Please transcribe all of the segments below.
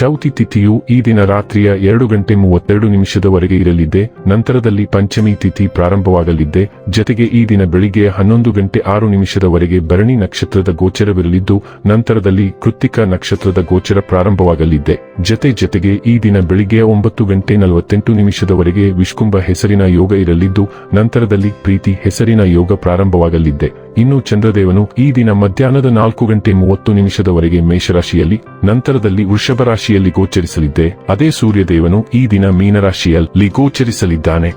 ಚೌತಿ ತಿಥಿಯು ಈ ದಿನ ರಾತ್ರಿಯ ಎರಡು ಗಂಟೆ ಮೂವತ್ತೆರಡು ನಿಮಿಷದವರೆಗೆ ಇರಲಿದೆ ನಂತರದಲ್ಲಿ ಪಂಚಮಿ ತಿಥಿ ಪ್ರಾರಂಭವಾಗಲಿದ್ದೆ, ಜತೆಗೆ ಈ ದಿನ ಬೆಳಿಗ್ಗೆ ಹನ್ನೊಂದು ಗಂಟೆ ಆರು ನಿಮಿಷದವರೆಗೆ ಭರಣಿ ನಕ್ಷತ್ರದ ಗೋಚರವಿರಲಿದ್ದು, ನಂತರದಲ್ಲಿ ಕೃತಿಕ ನಕ್ಷತ್ರದ ಗೋಚರ ಪ್ರಾರಂಭವಾಗಲಿದೆ ಜತೆ ಜತೆಗೆ ಈ ದಿನ ಬೆಳಿಗ್ಗೆ ಒಂಬತ್ತು ಗಂಟೆ ನಲವತ್ತೆಂಟು ನಿಮಿಷದವರೆಗೆ ವಿಷ್ಕುಂಭ ಹೆಸರಿನ ಯೋಗ ಇರಲಿದ್ದು, ನಂತರದಲ್ಲಿ ಪ್ರೀತಿ ಹೆಸರಿನ ಯೋಗ ಪ್ರಾರಂಭವಾಗಲಿದೆ ಇನ್ನು ಚಂದ್ರದೇವನು ಈ ದಿನ ಮಧ್ಯಾಹ್ನದ ನಾಲ್ಕು ಗಂಟೆ ಮೂವತ್ತು ನಿಮಿಷದವರೆಗೆ ಮೇಷರಾಶಿಯಲ್ಲಿ, ನಂತರದಲ್ಲಿ ವೃಷಭ ರಾಶಿಯಲ್ಲಿ ಗೋಚರಿಸಲಿದ್ದೆ. ಅದೇ ಸೂರ್ಯದೇವನು ಈ ದಿನ ಮೀನರಾಶಿಯಲ್ಲಿ ಗೋಚರಿಸಲಿದ್ದಾನೆ.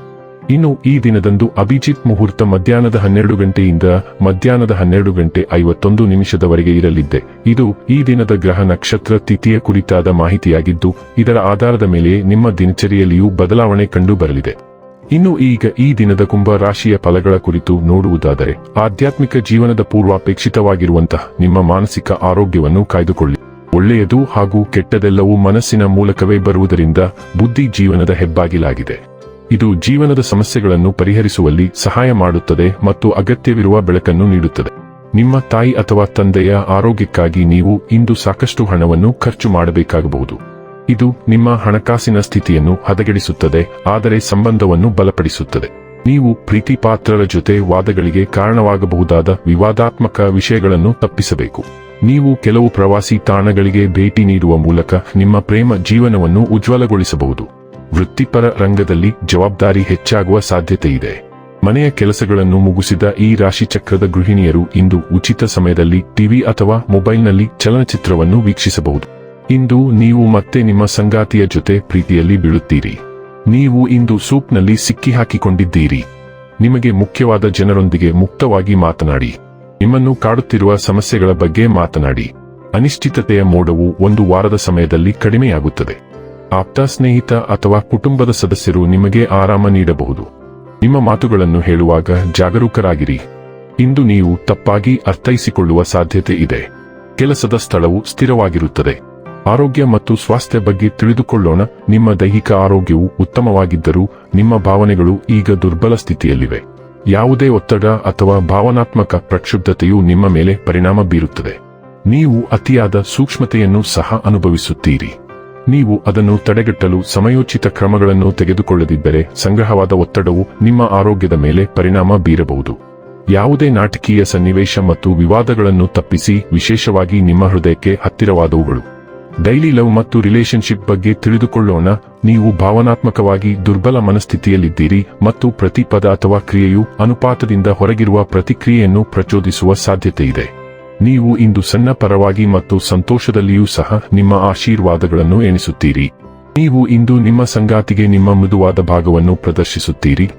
ಇನ್ನು ಈ ದಿನದಂದು ಅಭಿಜಿತ್ ಮುಹೂರ್ತ ಮಧ್ಯಾಹ್ನದ ಹನ್ನೆರಡು ಗಂಟೆಯಿಂದ ಮಧ್ಯಾಹ್ನದ ಹನ್ನೆರಡು ಗಂಟೆ ಐವತ್ತೊಂದು ನಿಮಿಷದವರೆಗೆ ಇರಲಿದ್ದೆ. ಇದು ಈ ದಿನದ ಗ್ರಹ ನಕ್ಷತ್ರ ತಿಥಿಯ ಕುರಿತಾದ ಮಾಹಿತಿಯಾಗಿದ್ದು, ಇದರ ಆಧಾರದ ಮೇಲೆ ನಿಮ್ಮ ದಿನಚರಿಯಲ್ಲಿಯೂ ಬದಲಾವಣೆ ಕಂಡು ಬರಲಿದೆ ಇನ್ನು ಈಗ ಈ ದಿನದ ಕುಂಭ ರಾಶಿಯ ಫಲಗಳ ಕುರಿತು ನೋಡುವುದಾದರೆ, ಆಧ್ಯಾತ್ಮಿಕ ಜೀವನದ ಪೂರ್ವಾಪೇಕ್ಷಿತವಾಗಿರುವಂತಹ ನಿಮ್ಮ ಮಾನಸಿಕ ಆರೋಗ್ಯವನ್ನು ಕಾಯ್ದುಕೊಳ್ಳಿ. ಒಳ್ಳೆಯದು ಹಾಗೂ ಕೆಟ್ಟದೆಲ್ಲವೂ ಮನಸ್ಸಿನ ಮೂಲಕವೇ ಬರುವುದರಿಂದ ಬುದ್ಧಿ ಜೀವನದ ಹೆಬ್ಬಾಗಿಲಾಗಿದೆ. ಇದು ಜೀವನದ ಸಮಸ್ಯೆಗಳನ್ನು ಪರಿಹರಿಸುವಲ್ಲಿ ಸಹಾಯ ಮಾಡುತ್ತದೆ ಮತ್ತು ಅಗತ್ಯವಿರುವ ಬೆಳಕನ್ನು ನೀಡುತ್ತದೆ. ನಿಮ್ಮ ತಾಯಿ ಅಥವಾ ತಂದೆಯ ಆರೋಗ್ಯಕ್ಕಾಗಿ ನೀವು ಇಂದು ಸಾಕಷ್ಟು ಹಣವನ್ನು ಖರ್ಚು ಮಾಡಬೇಕಾಗಬಹುದು. ಇದು ನಿಮ್ಮ ಹಣಕಾಸಿನ ಸ್ಥಿತಿಯನ್ನು ಹದಗೆಡಿಸುತ್ತದೆ, ಆದರೆ ಸಂಬಂಧವನ್ನು ಬಲಪಡಿಸುತ್ತದೆ. ನೀವು ಪ್ರೀತಿ ಪಾತ್ರರ ಜೊತೆ ವಾದಗಳಿಗೆ ಕಾರಣವಾಗಬಹುದಾದ ವಿವಾದಾತ್ಮಕ ವಿಷಯಗಳನ್ನು ತಪ್ಪಿಸಬೇಕು. ನೀವು ಕೆಲವು ಪ್ರವಾಸಿ ತಾಣಗಳಿಗೆ ಭೇಟಿ ನೀಡುವ ಮೂಲಕ ನಿಮ್ಮ ಪ್ರೇಮ ಜೀವನವನ್ನು ಉಜ್ವಲಗೊಳಿಸಬಹುದು. ವೃತ್ತಿಪರ ರಂಗದಲ್ಲಿ ಜವಾಬ್ದಾರಿ ಹೆಚ್ಚಾಗುವ ಸಾಧ್ಯತೆ ಇದೆ. ಮನೆಯ ಕೆಲಸಗಳನ್ನು ಮುಗಿಸಿದ ಈ ರಾಶಿಚಕ್ರದ ಗೃಹಿಣಿಯರು ಇಂದು ಉಚಿತ ಸಮಯದಲ್ಲಿ ಟಿವಿ ಅಥವಾ ಮೊಬೈಲ್ನಲ್ಲಿ ಚಲನಚಿತ್ರವನ್ನು ವೀಕ್ಷಿಸಬಹುದು. ಇಂದು ನೀವು ಮತ್ತೆ ನಿಮ್ಮ ಸಂಗಾತಿಯ ಜೊತೆ ಪ್ರೀತಿಯಲ್ಲಿ ಬೀಳುತ್ತೀರಿ. ನೀವು ಇಂದು ಸೂಪ್ನಲ್ಲಿ ಸಿಕ್ಕಿಹಾಕಿಕೊಂಡಿದ್ದೀರಿ. ನಿಮಗೆ ಮುಖ್ಯವಾದ ಜನರೊಂದಿಗೆ ಮುಕ್ತವಾಗಿ ಮಾತನಾಡಿ. ನಿಮ್ಮನ್ನು ಕಾಡುತ್ತಿರುವ ಸಮಸ್ಯೆಗಳ ಬಗ್ಗೆ ಮಾತನಾಡಿ. ಅನಿಶ್ಚಿತತೆಯ ಮೋಡವು ಒಂದು ವಾರದ ಸಮಯದಲ್ಲಿ ಕಡಿಮೆಯಾಗುತ್ತದೆ. ಆಪ್ತ ಸ್ನೇಹಿತ ಅಥವಾ ಕುಟುಂಬದ ಸದಸ್ಯರು ನಿಮಗೆ ಆರಾಮ ನೀಡಬಹುದು. ನಿಮ್ಮ ಮಾತುಗಳನ್ನು ಹೇಳುವಾಗ ಜಾಗರೂಕರಾಗಿರಿ. ಇಂದು ನೀವು ತಪ್ಪಾಗಿ ಅರ್ಥೈಸಿಕೊಳ್ಳುವ ಸಾಧ್ಯತೆ ಇದೆ. ಕೆಲಸದ ಸ್ಥಳವು ಸ್ಥಿರವಾಗಿರುತ್ತದೆ. ಆರೋಗ್ಯ ಮತ್ತು ಸ್ವಾಸ್ಥ್ಯ ಬಗ್ಗೆ ತಿಳಿದುಕೊಳ್ಳೋಣ. ನಿಮ್ಮ ದೈಹಿಕ ಆರೋಗ್ಯವು ಉತ್ತಮವಾಗಿದ್ದರೂ ನಿಮ್ಮ ಭಾವನೆಗಳು ಈಗ ದುರ್ಬಲ ಸ್ಥಿತಿಯಲ್ಲಿವೆ. ಯಾವುದೇ ಒತ್ತಡ ಅಥವಾ ಭಾವನಾತ್ಮಕ ಪ್ರಕ್ಷುಬ್ಧತೆಯು ನಿಮ್ಮ ಮೇಲೆ ಪರಿಣಾಮ ಬೀರುತ್ತದೆ. ನೀವು ಅತಿಯಾದ ಸೂಕ್ಷ್ಮತೆಯನ್ನು ಸಹ ಅನುಭವಿಸುತ್ತೀರಿ. ನೀವು ಅದನ್ನು ತಡೆಗಟ್ಟಲು ಸಮಯೋಚಿತ ಕ್ರಮಗಳನ್ನು ತೆಗೆದುಕೊಳ್ಳದಿದ್ದರೆ ಸಂಗ್ರಹವಾದ ಒತ್ತಡವು ನಿಮ್ಮ ಆರೋಗ್ಯದ ಮೇಲೆ ಪರಿಣಾಮ ಬೀರಬಹುದು. ಯಾವುದೇ ನಾಟಕೀಯ ಸನ್ನಿವೇಶ ಮತ್ತು ವಿವಾದಗಳನ್ನು ತಪ್ಪಿಸಿ, ವಿಶೇಷವಾಗಿ ನಿಮ್ಮ ಹೃದಯಕ್ಕೆ ಹತ್ತಿರವಾದವುಗಳು. ಡೈಲಿ ಲವ್ ಮತ್ತು ರಿಲೇಶನ್ಶಿಪ್ ಬಗ್ಗೆ ತಿಳಿದುಕೊಳ್ಳೋಣ. ನೀವು ಭಾವನಾತ್ಮಕವಾಗಿ ದುರ್ಬಲ ಮನಸ್ಥಿತಿಯಲ್ಲಿದ್ದೀರಿ ಮತ್ತು ಪ್ರತಿ ಪದ ಅಥವಾ ಕ್ರಿಯೆಯು ಅನುಪಾತದಿಂದ ಹೊರಗಿರುವ ಪ್ರತಿಕ್ರಿಯೆಯನ್ನು ಪ್ರಚೋದಿಸುವ ಸಾಧ್ಯತೆಯಿದೆ ನೀವು ಇಂದು ಸಣ್ಣ ಪರವಾಗಿ ಮತ್ತು ಸಂತೋಷದಲ್ಲಿಯೂ ಸಹ ನಿಮ್ಮ ಆಶೀರ್ವಾದಗಳನ್ನು ಎಣಿಸುತ್ತೀರಿ. ನೀವು ಇಂದು ನಿಮ್ಮ ಸಂಗಾತಿಗೆ ನಿಮ್ಮ ಮೃದುವಾದ ಭಾಗವನ್ನು ಪ್ರದರ್ಶಿಸುತ್ತೀರಿ.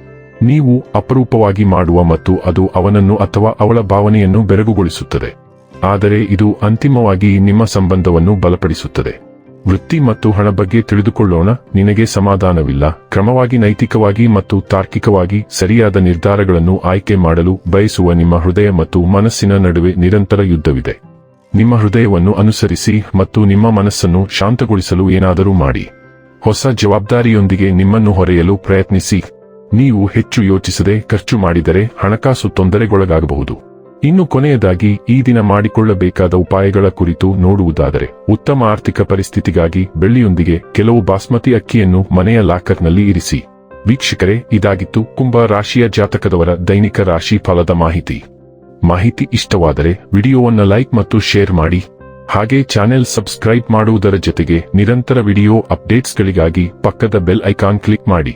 ನೀವು ಅಪರೂಪವಾಗಿ ಮಾಡುವ ಮತ್ತು ಅದು ಅವನನ್ನು ಅಥವಾ ಅವಳ ಭಾವನೆಯನ್ನು ಬೆರಗುಗೊಳಿಸುತ್ತದೆ. ಆದರೆ ಇದು ಅಂತಿಮವಾಗಿ ನಿಮ್ಮ ಸಂಬಂಧವನ್ನು ಬಲಪಡಿಸುತ್ತದೆ. ವೃತ್ತಿ ಮತ್ತು ಹಣ ಬಗ್ಗೆ ತಿಳಿದುಕೊಳ್ಳೋಣ, ನಿನಗೆ ಸಮಾಧಾನವಿಲ್ಲ. ಕ್ರಮವಾಗಿ ನೈತಿಕವಾಗಿ ಮತ್ತು ತಾರ್ಕಿಕವಾಗಿ ಸರಿಯಾದ ನಿರ್ಧಾರಗಳನ್ನು ಆಯ್ಕೆ ಮಾಡಲು ಬಯಸುವ ನಿಮ್ಮ ಹೃದಯ ಮತ್ತು ಮನಸ್ಸಿನ ನಡುವೆ ನಿರಂತರ ಯುದ್ಧವಿದೆ. ನಿಮ್ಮ ಹೃದಯವನ್ನು ಅನುಸರಿಸಿ ಮತ್ತು ನಿಮ್ಮ ಮನಸ್ಸನ್ನು ಶಾಂತಗೊಳಿಸಲು ಏನಾದರೂ ಮಾಡಿ. ಹೊಸ ಜವಾಬ್ದಾರಿಯೊಂದಿಗೆ ನಿಮ್ಮನ್ನು ಹೊರೆಯಲು ಪ್ರಯತ್ನಿಸಿ. ನೀವು ಹೆಚ್ಚು ಯೋಚಿಸದೆ ಖರ್ಚು ಮಾಡಿದರೆ ಹಣಕಾಸು ತೊಂದರೆಗೊಳಗಾಗಬಹುದು. ಇನ್ನು ಕೊನೆಯದಾಗಿ ಈ ದಿನ ಮಾಡಿಕೊಳ್ಳಬೇಕಾದ ಉಪಾಯಗಳ ಕುರಿತು ನೋಡುವುದಾದರೆ, ಉತ್ತಮ ಆರ್ಥಿಕ ಪರಿಸ್ಥಿತಿಗಾಗಿ ಬೆಳ್ಳಿಯೊಂದಿಗೆ ಕೆಲವು ಬಾಸ್ಮತಿ ಅಕ್ಕಿಯನ್ನು ಮನೆಯ ಲಾಕರ್ನಲ್ಲಿ ಇರಿಸಿ. ವೀಕ್ಷಕರೇ, ಇದಾಗಿತ್ತು ಕುಂಭ ರಾಶಿಯ ಜಾತಕದವರ ದೈನಿಕ ರಾಶಿ ಫಲದ ಮಾಹಿತಿ. ಮಾಹಿತಿ ಇಷ್ಟವಾದರೆ ವಿಡಿಯೋವನ್ನು ಲೈಕ್ ಮತ್ತು ಶೇರ್ ಮಾಡಿ. ಹಾಗೆ ಚಾನೆಲ್ ಸಬ್ಸ್ಕ್ರೈಬ್ ಮಾಡುವುದರ ಜೊತೆಗೆ ನಿರಂತರ ವಿಡಿಯೋ ಅಪ್ಡೇಟ್ಸ್ಗಳಿಗಾಗಿ ಪಕ್ಕದ ಬೆಲ್ ಐಕಾನ್ ಕ್ಲಿಕ್ ಮಾಡಿ.